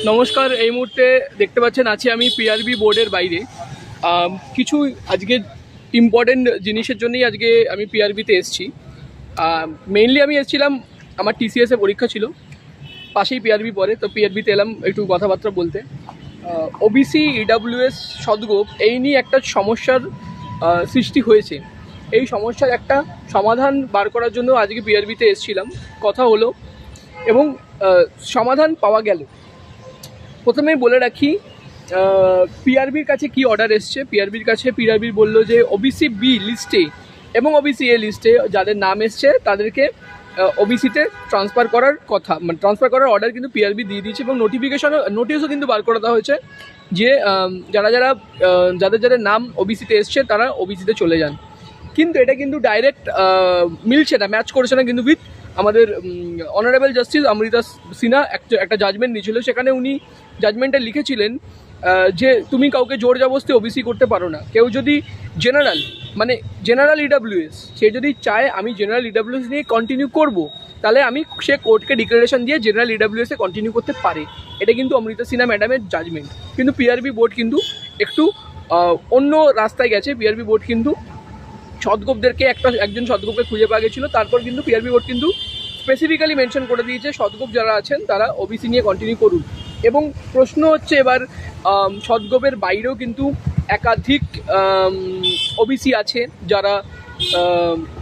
নমস্কার, এই মুহূর্তে দেখতে পাচ্ছেন আছি আমি পিআরবি বোর্ডের বাইরে। কিছু আজকে ইম্পর্টেন্ট জিনিসের জন্যই আজকে আমি পিআরবিতে এসেছি। মেইনলি আমি এসেছিলাম, আমার টিসিএস পরীক্ষা ছিল, পাশেই পিআরবি পড়ে, তো পিআরবিতে এলাম একটু কথাবার্তা বলতে। ওবিসি ইডাব্লিউএস সদগোপ, এই নিয়ে একটা সমস্যার সৃষ্টি হয়েছে। এই সমস্যার একটা সমাধান বার করার জন্য আজকে পিআরবিতে এসেছিলাম। কথা হলো, এবং সমাধান পাওয়া গেল। প্রথমেই বলে রাখি পিআরবির কাছে কি অর্ডার এসছে? পিআরবির কাছে পিআরবি বলল যে ওবিসি বি লিস্টে এবং ওবিসি এ লিস্টে যাদের নাম এসছে তাদেরকে ওবিসিতে ট্রান্সফার করার কথা মানে ট্রান্সফার করার অর্ডার কিন্তু পিআরবি দিয়ে দিয়েছে এবং নোটিফিকেশনও নোটিশও কিন্তু বার করে দেওয়া হয়েছে যে যারা যারা যাদের যাদের নাম ওবিসিতে এসছে তারা ওবিসিতে চলে যান। কিন্তু এটা কিন্তু ডাইরেক্ট মিলছে না ম্যাচ করছে না কিন্তু উইথ আমাদের অনারেবল জাস্টিস অমৃতা সিনহা একটা জাজমেন্ট নিয়েছিল। সেখানে উনি জাজমেন্টে লিখেছিলেন যে তুমি কাউকে জোর জবস্তি ওবিসি করতে পারো না। কেউ যদি জেনারেল মানে জেনারেল ইডাব্লিউএস সে যদি চায় আমি জেনারেল ইডাব্লিউএস নিয়ে কন্টিনিউ করব, তাহলে আমি সে কোর্টকে ডিক্লারেশন দিয়ে জেনারেল ইডাব্লিউএস কন্টিনিউ করতে পারে। এটা কিন্তু অমৃতা সিনহা ম্যাডামের জাজমেন্ট কিন্তু পিআরবি বোর্ড কিন্তু একটু অন্য রাস্তায় গেছে। পিআরবি বোর্ড কিন্তু সদগোপদেরকে একটা, একজন সদগোপকে খুঁজে পাওয়া গেছিল। তারপর কিন্তু পিআরবি বোর্ড কিন্তু স্পেসিফিক্যালি মেনশন করে দিয়েছে, সদগোপ যারা আছেন তারা ওবিসি নিয়ে কন্টিনিউ করুন। এবং প্রশ্ন হচ্ছে এবার সদগোপের বাইরেও কিন্তু একাধিক ওবিসি আছে যারা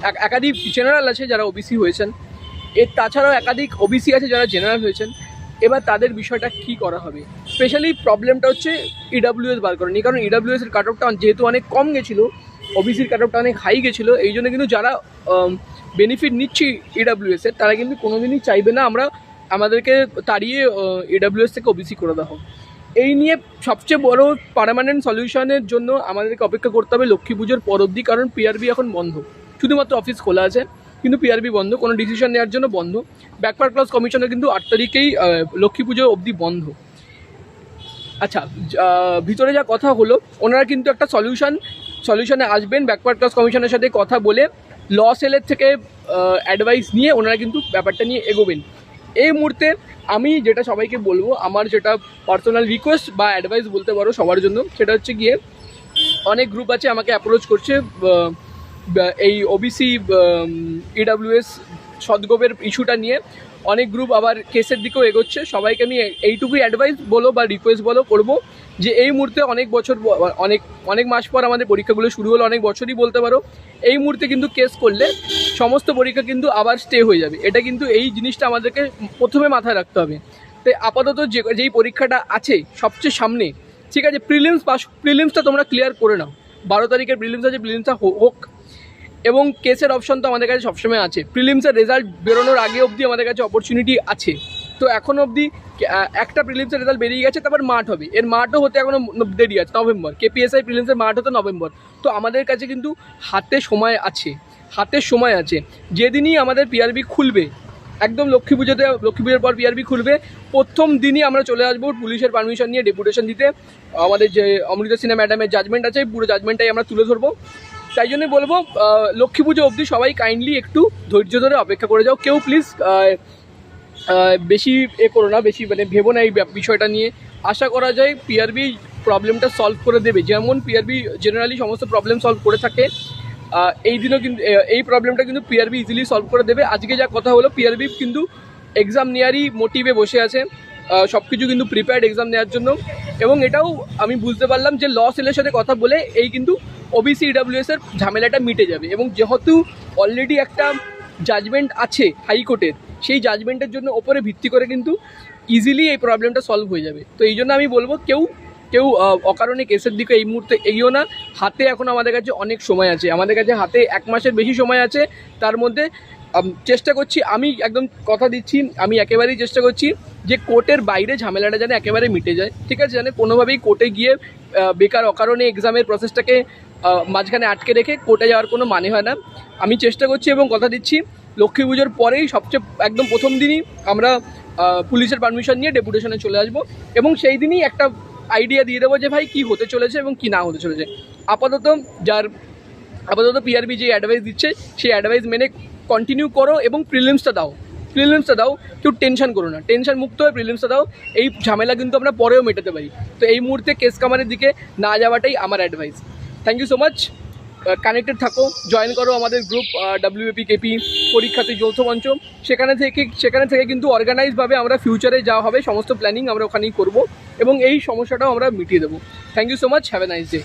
এক- একাধিক জেনারেল আছে যারা ওবিসি হয়েছেন। এর তাছাড়াও একাধিক ওবিসি আছে যারা জেনারেল হয়েছেন। এবার তাদের বিষয়টা কি করা হবে? স্পেশালি প্রবলেমটা হচ্ছে ইডাব্লিউএস বার করেনি কারণ ইডাব্লিউএস এর কাট অফটা যেহেতু অনেক কম গেছিল ওবিসির কাট অফটা অনেক হাই গেছিল, এই জন্য কিন্তু যারা বেনিফিট নিচ্ছি ইডাব্লিউএস এর, তারা কিন্তু কোনোদিনই চাইবে না আমরা আমাদেরকে তাড়িয়ে ইডাব্লিউএস থেকে ওবিসি করে দেওয়া হোক। এই নিয়ে সবচেয়ে বড় পার্মানেন্ট সলিউশনের জন্য আমাদেরকে অপেক্ষা করতে হবে লক্ষ্মী পুজোর পর অবধি, কারণ পিআরবি এখন বন্ধ। শুধুমাত্র অফিস খোলা আছে, কিন্তু পিআরবি বন্ধ, কোনো ডিসিশন নেওয়ার জন্য বন্ধ। ব্যাকওয়ার্ড ক্লাস কমিশনের কিন্তু আট তারিখেই লক্ষ্মী পুজো অবধি বন্ধ। আচ্ছা ভিতরে যা কথা হলো, ওনারা কিন্তু একটা সলিউশন সলিউশনে আসবেন ব্যাকওয়ার্ড ক্লাস কমিশনের সাথে কথা বলে ল সেলের থেকে অ্যাডভাইস নিয়ে ওনারা কিন্তু ব্যাপারটা নিয়ে এগোবেন। এই মুহূর্তে আমি যেটা সবাইকে বলব, আমার যেটা পার্সোনাল রিকোয়েস্ট বা অ্যাডভাইস বলতে পারো সবার জন্য, সেটা হচ্ছে গিয়ে অনেক গ্রুপ আছে আমাকে অ্যাপ্রোচ করছে এই ওবিসি ইডাব্লিউএস সদগোপের ইস্যুটা নিয়ে অনেক গ্রুপ আবার কেসের দিকেও এগোচ্ছে। সবাইকে আমি এইটুকুই অ্যাডভাইস বলো বা রিকোয়েস্ট বলো করব যে এই মুহূর্তে অনেক বছর অনেক অনেক মাস পর আমাদের পরীক্ষাগুলো শুরু হলো, অনেক বছরই বলতে পারো। এই মুহূর্তে কিন্তু কেস করলে সমস্ত পরীক্ষা কিন্তু আবার স্টে হয়ে যাবে। এটা কিন্তু এই জিনিসটা আমাদেরকে প্রথমে মাথায় রাখতে হবে। তাই আপাতত যে, যেই পরীক্ষাটা আছে সবচেয়ে সামনে, ঠিক আছে প্রিলিমস পাস প্রিলিমসটা তোমরা ক্লিয়ার করে নাও। বারো তারিখের প্রিলিমস আছে প্রিলিমসটা হোক এবং কেসের অপশন তো আমাদের কাছে সবসময় আছে। প্রিলিমসের রেজাল্ট বেরোনোর আগে অবধি আমাদের কাছে অপরচুনিটি আছে। তো এখন অবধি একটা প্রিলিমসের রেজাল্ট বেরিয়ে গেছে, তারপর মাঠ হবে। এর মাঠও হতে এখনও দেরি আছে, নভেম্বর। কেপিএসআই প্রিলিমসের মাঠ হতো নভেম্বর। তো আমাদের কাছে কিন্তু হাতে সময় আছে, হাতে সময় আছে। যেদিনই আমাদের পিআরবি খুলবে, একদম লক্ষ্মী পুজোতে, লক্ষ্মী পুজোর পর পিআরবি খুলবে, প্রথম দিনই আমরা চলে আসব পুলিশের পারমিশন নিয়ে ডেপুটেশন দিতে। আমাদের যে অমৃতা সিনহা ম্যাডামের জাজমেন্ট আছে, পুরো জাজমেন্টটাই আমরা তুলে ধরবো। তাই জন্য বলব লক্ষ্মী পুজো অবধি সবাই কাইন্ডলি একটু ধৈর্য ধরে অপেক্ষা করে যাও। কেউ প্লিজ বেশি এ করো না, বেশি মানে ভেবো না এই বিষয়টা নিয়ে। আশা করা যায় পিআরবি প্রবলেমটা সলভ করে দেবে। যেমন পিআরবি জেনারেলি সমস্ত প্রবলেম সলভ করে থাকে এই দিনও কিন্তু এই প্রবলেমটা কিন্তু পিআরবি ইজিলি সলভ করে দেবে। আজকে যা কথা হলো পিআরবি কিন্তু এক্সাম নেওয়ারই মোটিভে বসে আছে সব কিছু কিন্তু প্রিপেয়ার্ড এক্সাম নেওয়ার জন্য। এবং এটাও আমি বুঝতে পারলাম যে ল সেলের সাথে কথা বলে এই কিন্তু ওবিসি ইডাব্লিউএস এর ঝামেলাটা মিটে যাবে এবং যেহেতু অলরেডি একটা জাজমেন্ট আছে হাইকোর্টের, সেই জাজমেন্টের জন্য ওপরে ভিত্তি করে কিন্তু ইজিলি এই প্রবলেমটা সলভ হয়ে যাবে। তো এই জন্য আমি বলব, কেউ কেউ অকারণে কেসের দিকে এই মুহূর্তে এগিয়েও না। হাতে এখন আমাদের কাছে অনেক সময় আছে। আমাদের কাছে হাতে এক মাসের বেশি সময় আছে। তার মধ্যে চেষ্টা করছি, আমি একদম কথা দিচ্ছি, আমি একেবারেই চেষ্টা করছি যে কোর্টের বাইরে ঝামেলাটা যেন একেবারে মিটে যায়। ঠিক আছে? যেন কোনোভাবেই কোর্টে গিয়ে বেকার অকারণে এক্সামের প্রসেসটাকে মাঝখানে আটকে রেখে কোর্টে যাওয়ার কোনো মানে হয় না। আমি চেষ্টা করছি এবং কথা দিচ্ছি, লক্ষ্মী পুজোর পরেই সবচেয়ে একদম প্রথম দিনই আমরা পুলিশের পারমিশন নিয়ে ডেপুটেশনে চলে আসব এবং সেই দিনই একটা আইডিয়া দিয়ে দেবো যে ভাই কি হতে চলেছে এবং কি না হতে চলেছে। আপাতত যার, আপাতত পিআরবি যে অ্যাডভাইস দিচ্ছে, সেই অ্যাডভাইস মেনে কন্টিনিউ করো এবং প্রিলিমসটা দাও। প্রিলিমসটা দাও কেউ টেনশন করো না। টেনশন মুক্ত হয়ে প্রিলিমসটা দাও। এই ঝামেলা কিন্তু আমরা পরেও মেটাতে পারি। তো এই মুহূর্তে কেস কামারের দিকে না যাওয়াটাই আমার advice thank you so much connected থাকো জয়েন করো আমাদের গ্রুপ ডাব্লিউপি কেপি পরীক্ষাতে যৌথ মঞ্চ। সেখানে থেকে সেখানে থেকে কিন্তু অর্গানাইজভাবে আমরা ফিউচারে যাওয়া হবে, সমস্ত প্ল্যানিং আমরা ওখানেই করব এবং এই সমস্যাটাও আমরা মিটিয়ে দেবো। Thank you so much have a nice day